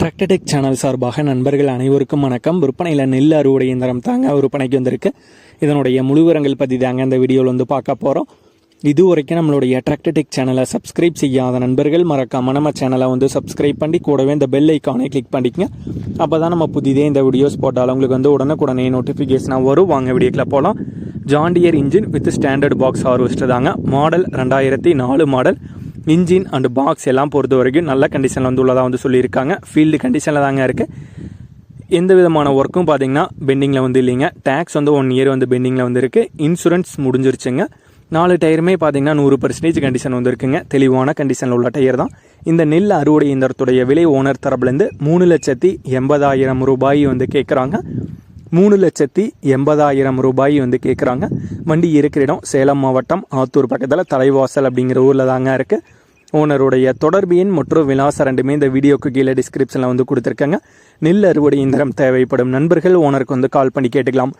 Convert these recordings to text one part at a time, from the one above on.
டிராக்டடெக் channel சார்பாக நண்பர்கள் அனைவருக்கும் வணக்கம். விற்பனையில் நெல் அறுவடை இயந்திரம் தாங்க விற்பனைக்கு வந்திருக்கு. இதனுடைய முழுவரங்கள் பற்றி தாங்க இந்த வீடியோவில் வந்து பார்க்க போகிறோம் இது வரைக்கும் நம்மளுடைய டிராக்டடெக் சேனலை சப்ஸ்கிரைப் செய்யாத நண்பர்கள் மறக்காம நம்ம சேனலை வந்து சப்ஸ்கிரைப் பண்ணி கூடவே இந்த பெல் ஐக்கானை கிளிக் பண்ணிக்கங்க. அப்போ தான் நம்ம புதிதே இந்த வீடியோஸ் போட்டாலும் உங்களுக்கு வந்து உடனுக்குடனே நோட்டிஃபிகேஷனாக வரும். வாங்க வீடியோக்கில் போகலாம் John Deere engine with standard box harvest தாங்க. மாடல் ரெண்டாயிரத்தி நாலு மாடல் இன்ஜின் அண்ட் பாக்ஸ் எல்லாம் பொறுத்த வரைக்கும் நல்ல கண்டிஷனில் வந்து உள்ளதாக வந்து சொல்லியிருக்காங்க. ஃபீல்டு கண்டிஷனில் தாங்க இருக்குது எந்த விதமான ஒர்க்கும் பார்த்தீங்கன்னா பெண்டிங்கில் வந்து இல்லைங்க. டேக்ஸ் வந்து ஒன் இயர் வந்து பெண்டிங்கில் வந்து இருக்குது இன்சூரன்ஸ் முடிஞ்சிருச்சுங்க. நாலு டயருமே பார்த்தீங்கன்னா நூறு பர்சன்டேஜ் கண்டிஷன் வந்துருக்குங்க தெளிவான கண்டிஷனில் உள்ள டயர் தான். இந்த நெல் அறுவடை இயந்திரத்துடைய விலை ஓனர் தரப்புலேருந்து மூணு லட்சத்தி எண்பதாயிரம் ரூபாய் வந்து கேட்குறாங்க மூணு லட்சத்தி எண்பதாயிரம் ரூபாய் வந்து கேட்குறாங்க வண்டி இருக்கிற இடம் சேலம் மாவட்டம் ஆத்தூர் பக்கத்தில் தலைவாசல் அப்படிங்கிற ஊரில் தாங்க இருக்குது ஓனருடைய தொடர்பு எண் மற்றும் விலாசம் ரெண்டுமே இந்த வீடியோக்கு கீழே டிஸ்கிரிப்ஷனில் வந்து கொடுத்துருக்கேங்க. நெல் அறுவடை இயந்திரம் தேவைப்படும் நண்பர்கள் ஓனருக்கு வந்து கால் பண்ணி கேட்டுக்கலாம்.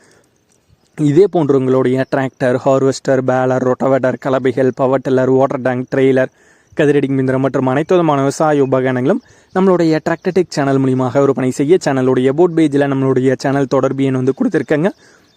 இதே போன்று உங்களுடைய tractor harvester baler rotavator கலபைகள் power tiller water tank trailer கதிரடி மிந்திரம் மற்றும் அனைத்து விதமான விவசாய உபகரணங்களும் நம்மளுடைய டிராக்டர்டெக் சேனல் மூலியமாக விற்பனை செய்ய சேனலுடைய போட் பேஜில் நம்மளுடைய சேனல் தொடர்பு எண் வந்து கொடுத்துருக்கேங்க.